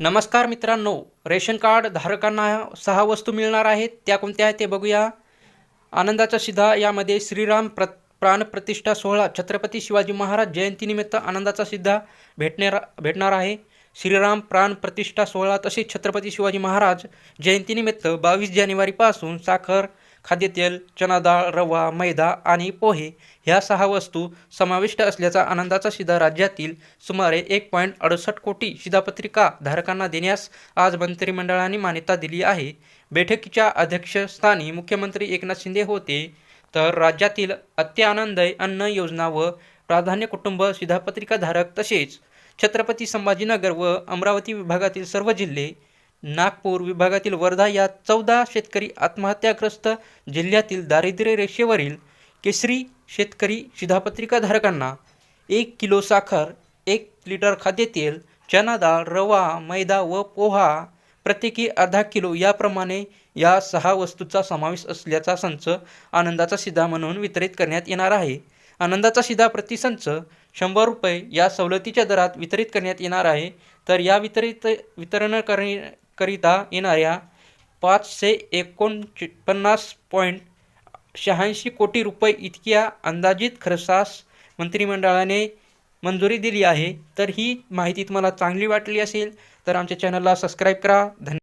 नमस्कार मित्रांनो ration card धारकांना सहा वस्तू मिळणार आहेत त्या कोणत्या आहेत ते बघूया. आनंदाचा शिधा यामध्ये श्रीराम प्र प्राणप्रतिष्ठा सोहळा छत्रपती शिवाजी महाराज जयंतीनिमित्त आनंदाचा सिद्धा भेटणार भेटणार आहे. श्रीराम प्राणप्रतिष्ठा सोहळा तसेच छत्रपती शिवाजी महाराज जयंतीनिमित्त बावीस जानेवारीपासून साखर खाद्यतेल चना डाळ रवा मैदा आणि पोहे ह्या सहा वस्तू समाविष्ट असल्याचा आनंदाचा शिधा राज्यातील सुमारे एक पॉईंट अडुसष्ट कोटी शिधापत्रिका धारकांना देण्यास आज मंत्रिमंडळाने मान्यता दिली आहे. बैठकीच्या अध्यक्षस्थानी मुख्यमंत्री एकनाथ शिंदे होते. तर राज्यातील अत्यानंदय अन्न योजना व प्राधान्य कुटुंब शिधापत्रिकाधारक तसेच छत्रपती संभाजीनगर व अमरावती विभागातील सर्व जिल्हे नागपूर विभागातील वर्धा या चौदा शेतकरी आत्महत्याग्रस्त जिल्ह्यातील दारिद्र्य रेषेवरील केसरी शेतकरी शिधापत्रिकाधारकांना एक किलो साखर एक लिटर खाद्यतेल चना डाळ रवा मैदा व पोहा प्रत्येकी अर्धा किलो याप्रमाणे या सहा वस्तूचा समावेश असल्याचा संच आनंदाचा शिधा म्हणून वितरित करण्यात येणार आहे. आनंदाचा शिधा प्रतिसंच शंभर रुपये या सवलतीच्या दरात वितरित करण्यात येणार आहे. तर या वितरित वितरण करणे करिता येणाऱ्या पाचशे एकोणपन्नास पॉईंट शहाऐंशी कोटी रुपये इतक्या अंदाजित खर्चास मंत्रिमंडळाने मंजुरी दिली आहे. तर ही माहिती तुम्हाला चांगली वाटली असेल तर आमच्या चॅनलला सबस्क्राईब करा. धन्यवाद.